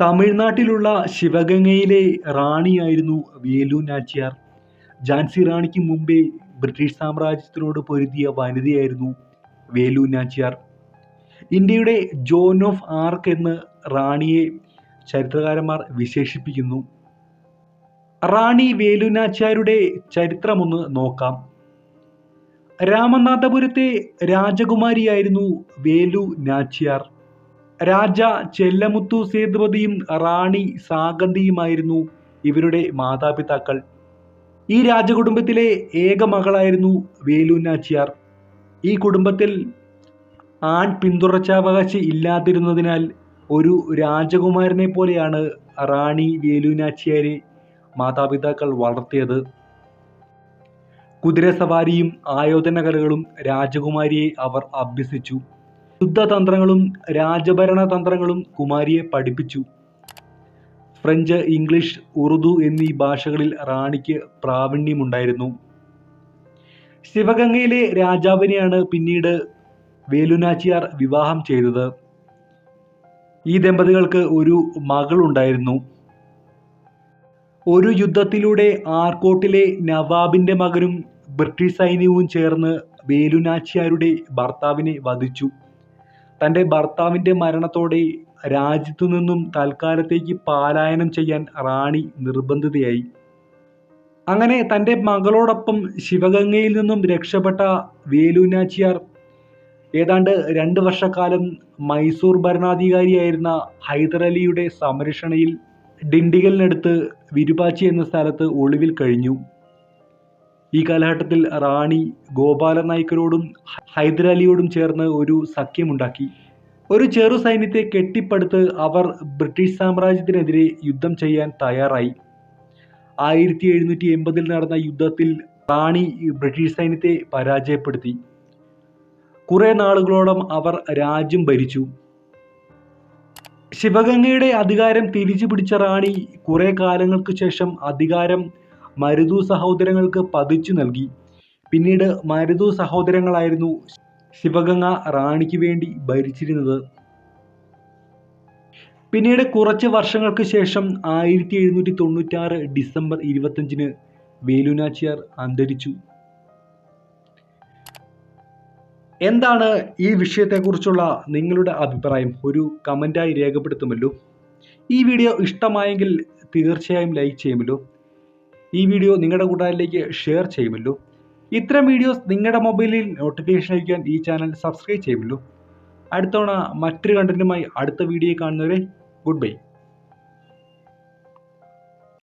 തമിഴ്നാട്ടിലുള്ള ശിവഗംഗയിലെ റാണിയായിരുന്നു വേലു നാച്ചിയാർ. ഝാൻസി റാണിക്ക് മുമ്പേ ബ്രിട്ടീഷ് സാമ്രാജ്യത്തിനോട് പൊരുതിയ വനിതയായിരുന്നു വേലു നാച്ചിയാർ. ഇന്ത്യയുടെ ജോൺ ഓഫ് ആർക്ക് എന്ന് റാണിയെ ചരിത്രകാരന്മാർ വിശേഷിപ്പിക്കുന്നു. റാണി വേലു നാച്ചിയാരുടെ ചരിത്രമൊന്ന് നോക്കാം. രാമനാഥപുരത്തെ രാജകുമാരിയായിരുന്നു വേലു നാച്ചിയാർ. രാജ ചെല്ലമുത്തു സേതുപതിയും റാണി സാഗന്തിയുമായിരുന്നു ഇവരുടെ മാതാപിതാക്കൾ. ഈ രാജകുടുംബത്തിലെ ഏക മകളായിരുന്നു വേലുനാച്ചിയാർ ഈ കുടുംബത്തിൽ ആൺ പിന്തുടർച്ചാവകാശി ഇല്ലാതിരുന്നതിനാൽ ഒരു രാജകുമാരനെ പോലെയാണ് റാണി വേലുനാച്ചിയാരെ മാതാപിതാക്കൾ വളർത്തിയത്. കുതിരസവാരിയും ആയോധന കലകളും രാജകുമാരിയെ അവർ അഭ്യസിച്ചു. യുദ്ധതന്ത്രങ്ങളും രാജഭരണ തന്ത്രങ്ങളും കുമാരിയെ പഠിപ്പിച്ചു. ഫ്രഞ്ച്, ഇംഗ്ലീഷ്, ഉറുദു എന്നീ ഭാഷകളിൽ റാണിക്ക് പ്രാവീണ്യമുണ്ടായിരുന്നു. ശിവഗംഗയിലെ രാജാവിനെയാണ് പിന്നീട് വേലുനാച്ചിയാർ വിവാഹം ചെയ്തത്. ഈ ദമ്പതികൾക്ക് ഒരു മകളുണ്ടായിരുന്നു. ഒരു യുദ്ധത്തിലൂടെ ആർക്കോട്ടിലെ നവാബിന്റെ മകനും ബ്രിട്ടീഷ് സൈന്യവും ചേർന്ന് വേലുനാച്ചിയാരുടെ ഭർത്താവിനെ വധിച്ചു. തന്റെ ഭർത്താവിന്റെ മരണത്തോടെ രാജ്യത്തു നിന്നും തൽക്കാലത്തേക്ക് പാലായനം ചെയ്യാൻ റാണി നിർബന്ധിതയായി. അങ്ങനെ തന്റെ മകളോടൊപ്പം ശിവഗംഗയിൽ നിന്നും രക്ഷപ്പെട്ട വേലുനാച്ചിയാർ ഏതാണ്ട് രണ്ട് വർഷക്കാലം മൈസൂർ ഭരണാധികാരിയായിരുന്ന ഹൈദരലിയുടെ സംരക്ഷണയിൽ ഡിണ്ടിഗലിനടുത്ത് വിരുപാച്ചി എന്ന സ്ഥലത്ത് ഒളിവിൽ കഴിഞ്ഞു. ഈ കാലഘട്ടത്തിൽ റാണി ഗോപാല നായ്ക്കരോടും ഹൈദരാലിയോടും ചേർന്ന് ഒരു സഖ്യമുണ്ടാക്കി. ഒരു ചെറു സൈന്യത്തെ കെട്ടിപ്പടുത്ത് അവർ ബ്രിട്ടീഷ് സാമ്രാജ്യത്തിനെതിരെ യുദ്ധം ചെയ്യാൻ തയ്യാറായി. ആയിരത്തി എഴുന്നൂറ്റി എൺപതിൽ നടന്ന യുദ്ധത്തിൽ റാണി ബ്രിട്ടീഷ് സൈന്യത്തെ പരാജയപ്പെടുത്തി. കുറേ നാളുകളോളം അവർ രാജ്യം ഭരിച്ചു. ശിവഗംഗയുടെ അധികാരം തിരിച്ചു പിടിച്ച റാണി കുറേ കാലങ്ങൾക്ക് ശേഷം അധികാരം മരുതു സഹോദരങ്ങൾക്ക് പതിച്ചു നൽകി. പിന്നീട് മരുതു സഹോദരങ്ങളായിരുന്നു ശിവഗംഗ റാണിക്ക് വേണ്ടി ഭരിച്ചിരുന്നത്. പിന്നീട് കുറച്ച് വർഷങ്ങൾക്ക് ശേഷം ആയിരത്തി എഴുന്നൂറ്റി തൊണ്ണൂറ്റാറ് ഡിസംബർ ഇരുപത്തഞ്ചിന് വേലുനാച്ചിയാർ അന്തരിച്ചു. എന്താണ് ഈ വിഷയത്തെക്കുറിച്ചുള്ള നിങ്ങളുടെ അഭിപ്രായം ഒരു കമന്റായി രേഖപ്പെടുത്തുമല്ലോ. ഈ വീഡിയോ ഇഷ്ടമായെങ്കിൽ തീർച്ചയായും ലൈക്ക് ചെയ്യുമല്ലോ. ഈ വീഡിയോ നിങ്ങളുടെ കൂട്ടുകാരിലേക്ക് ഷെയർ ചെയ്യുമല്ലോ. ഇത്തരം വീഡിയോസ് നിങ്ങളുടെ മൊബൈലിൽ നോട്ടിഫിക്കേഷൻ അയക്കാൻ ഈ ചാനൽ സബ്സ്ക്രൈബ് ചെയ്യുമല്ലോ. അടുത്തവണ മറ്റൊരു കണ്ടന്റുമായി അടുത്ത വീഡിയോ കാണുന്നവരെ ഗുഡ് ബൈ.